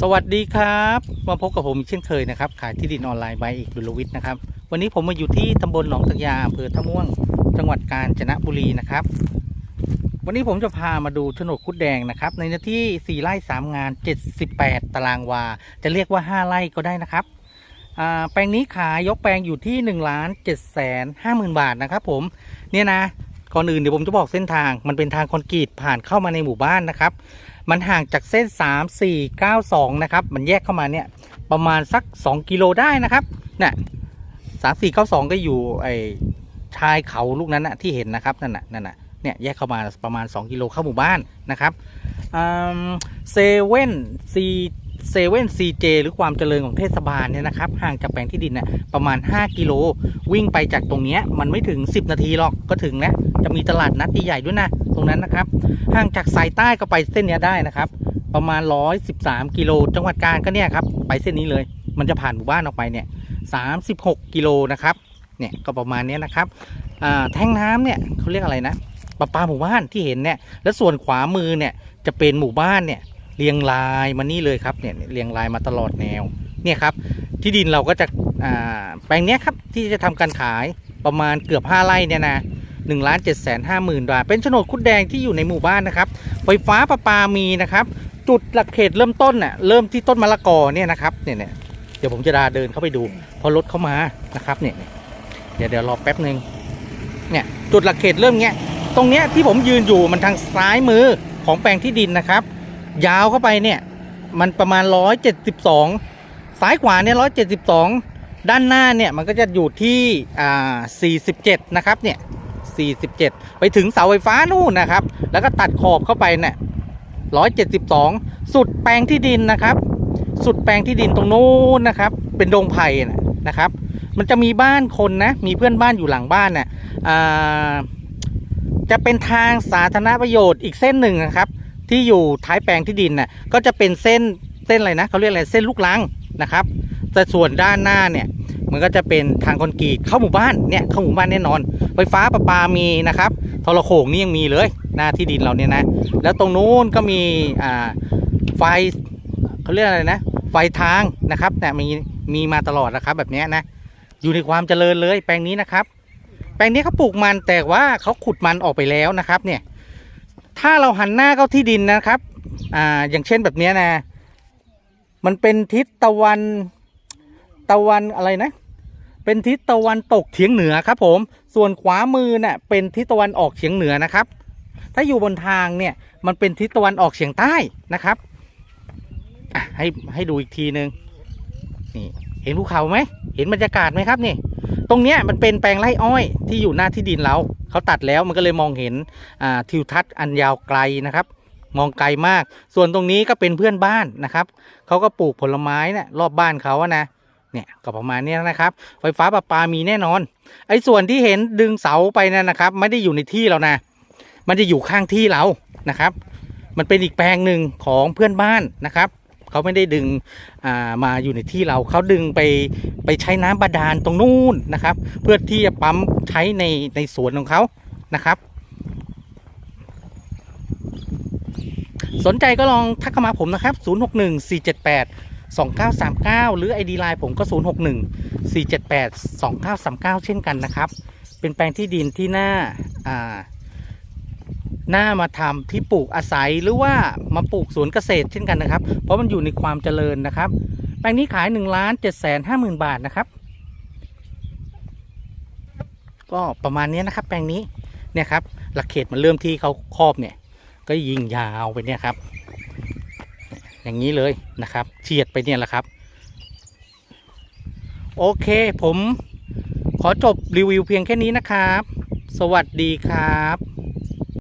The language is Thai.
สวัสดีครับ มาพบกับผมอีกเช่นเคยนะครับ ขายที่ดินออนไลน์ใบเอกดุลวิทย์นะครับ วันนี้ผมมาอยู่ที่ตำบลหนองตะยาอำเภอท่าม่วง จังหวัดกาญจนบุรีนะครับ วันนี้ผมจะพามาดูโฉนดคุดแดงนะครับ ในเนื้อที่ 4 ไร่ 3 งาน 78 ตารางวา จะเรียกว่า 5 ไร่ก็ได้นะครับแปลงนี้ขายยกแปลงอยู่ที่1ล้าน7แสน5หมื่นบาทนะครับ ผมเนี่ยนะก่อนอื่นเดี๋ยวผมจะบอกเส้นทางมันเป็นทางคอนกรีตผ่านเข้ามาในหมู่บ้านนะครับ มันห่างจากเส้น 3 4 9 2 นะครับ มันแยกเข้ามาเนี่ยประมาณสัก 2 กิโลได้นะครับเนี่ยสามสี่เก้าสองก็อยู่ไอ้ชายเขาลูกนั้นนะที่เห็นนะครับนั่นน่ะนั่นน่ะเนี่ยแยกเข้ามาประมาณ 2 กิโลเข้าหมู่บ้านนะครับเซเว่นซี เซเว่นซีเจหรือความเจริญของเทศบาลเนี่ยนะครับ ห่างจากแปลงที่ดินน่ะประมาณ 5 กิโล วิ่งไปจากตรงเนี้ยมันไม่ถึง 10 นาทีหรอกก็ถึงแล้ว จะมีตลาดนัดใหญ่ด้วยนะ ตรงนั้นนะครับ ห่างจากสายใต้ก็ไปเส้นเนี้ยได้นะครับ ประมาณ 113 กิโล จังหวัดกาญก็เนี่ยครับไปเส้นนี้เลย มันจะผ่านหมู่บ้านออกไปเนี่ย36 กิโลนะครับเนี่ยก็ประมาณเนี้ยนะครับอ่าแท่งน้ำเนี่ยเขาเรียกอะไรนะประปาหมู่บ้านที่เห็นเนี่ยแล้วส่วนขวามือเนี่ยจะเป็นหมู่บ้านเนี่ย เรียงรายมานี่เลยครับเนี่ยเรียงรายมาตลอดแนวเนี่ยครับที่ดินเราก็จะอ่าแปลงเนี้ยครับที่จะทำการขายประมาณเกือบ 5ไร่เนี่ยนะหนึ่งล้านเจ็ดแสนห้าหมื่นบาทเป็นโฉนดคุดแดงที่อยู่ในหมู่บ้านนะครับไฟฟ้าประปามีนะครับจุดหลักเขตเริ่มต้นน่ะเริ่มที่ต้นมะละกอเนี่ยนะครับเนี่ยเนี่ยเดี๋ยวผมจะดาเดินเข้าไปดู พอรถเข้ามานะครับเนี่ยเนี่ยเดี๋ยวเดี๋ยวรอแป๊บหนึ่งเนี่ยจุดหลักเขตเริ่มเงี้ยตรงเนี้ยที่ผมยืนอยู่มันทางซ้ายมือของแปลงที่ดินนะครับ ยาวเข้าไปเนี่ย มันประมาณ 172 ซ้ายขวาเนี่ย 172 ด้านหน้าเนี่ย มันก็จะอยู่ที่อ่า47 นะครับเนี่ย 47 ไปถึงเสาไฟฟ้านู่นนะครับ แล้วก็ตัดขอบเข้าไปเนี่ย 172 สุดแปลงที่ดินนะครับ สุดแปลงที่ดินตรงนู้นนะครับ เป็นดงไผ่นะครับ มันจะมีบ้านคนนะ มีเพื่อนบ้านอยู่หลังบ้านน่ะอ่าจะเป็นทางสาธารณประโยชน์อีกเส้นหนึ่งนะครับ ที่อยู่ท้ายแปลงที่ดินน่ะก็จะเป็นเส้นเส้นอะไรนะเขาเรียกอะไรเส้นลูกลังนะครับแต่ส่วนด้านหน้าเนี่ยมันก็จะเป็นทางคอนกรีตเข้าหมู่บ้านเนี่ยเข้าหมู่บ้านแน่นอน ไฟฟ้าประปามีนะครับโทรโขงนี่ยังมีเลยหน้าที่ดินเราเนี่ยนะแล้วตรงนู้นก็มีอ่าไฟเขาเรียกอะไรนะ ไฟทางนะครับเนี่ยมีมีมาตลอดนะครับแบบนี้นะอยู่ในความเจริญเลยแปลงนี้นะครับ แปลงนี้เขาปลูกมันแต่ว่าเขาขุดมันออกไปแล้วนะครับเนี่ย ถ้าเราหันหน้าเข้าที่ดินนะครับ อ่า อย่างเช่นแบบนี้นะ มันเป็นทิศตะวัน ตะวันอะไรนะ เป็นทิศตะวันตกเฉียงเหนือครับ ผม ส่วนขวามือเน่ะเป็นทิศตะวันออกเฉียงเหนือนะครับ ถ้าอยู่บนทางเนี่ย มันเป็นทิศตะวันออกเฉียงใต้นะครับให้ให้ดูอีกทีหนึ่งนี่ เห็นภูเขาไหม เห็นบรรยากาศไหมครับนี่ ตรงเนี้ยมันเป็นแปลงไร่อ้อยที่อยู่หน้าที่ดินเราเขาตัดแล้วมันก็เลยมองเห็นอ่าทิวทัศน์อันยาวไกลนะครับ มองไกลมาก ส่วนตรงนี้ก็เป็นเพื่อนบ้านนะครับเขาก็ปลูกผลไม้เนี่ยรอบบ้านเขาอะนะเนี่ยก็ประมาณนี้นะครับ ไฟฟ้าประปามีแน่นอน ไอ้ส่วนที่เห็นดึงเสาไปนั่นนะครับ ไม่ได้อยู่ในที่เรานะ มันจะอยู่ข้างที่เรานะครับ มันเป็นอีกแปลงหนึ่งของเพื่อนบ้านนะครับ เขาไม่ได้ดึงามาอยู่ในที่เราเขาดึงไปไปใช้น้ำบาดาลตรงนู้นนะครับ เพื่อที่จะปั๊มใช้ในในสวนของเขานะครับ สนใจก็ลองทักเข้ามาผมนะครับ 061 478 2939 หรือ ID Line ผมก็ 061 478 2939 เช่นกันนะครับ เป็นแปลงที่ดินที่หน่าอ่า น่ามาทำที่ปลูกอาศัยหรือว่ามาปลูกสวนเกษตรเช่นกันนะครับ เพราะมันอยู่ในความเจริญนะครับแปลงนี้ขาย1ล้าน7แสน5หมื่นบาทนะครับ ก็ประมาณนี้นะครับ แปลงนี้เนี่ยครับหลักเขตมันเริ่มที่เขาครอบเนี่ย ก็ยิงยาวไปเนี่ยครับ อย่างนี้เลยนะครับเฉียดไปเนี่ยแหละครับ โอเคผมขอจบรีวิวเพียงแค่นี้นะครับ สวัสดีครับ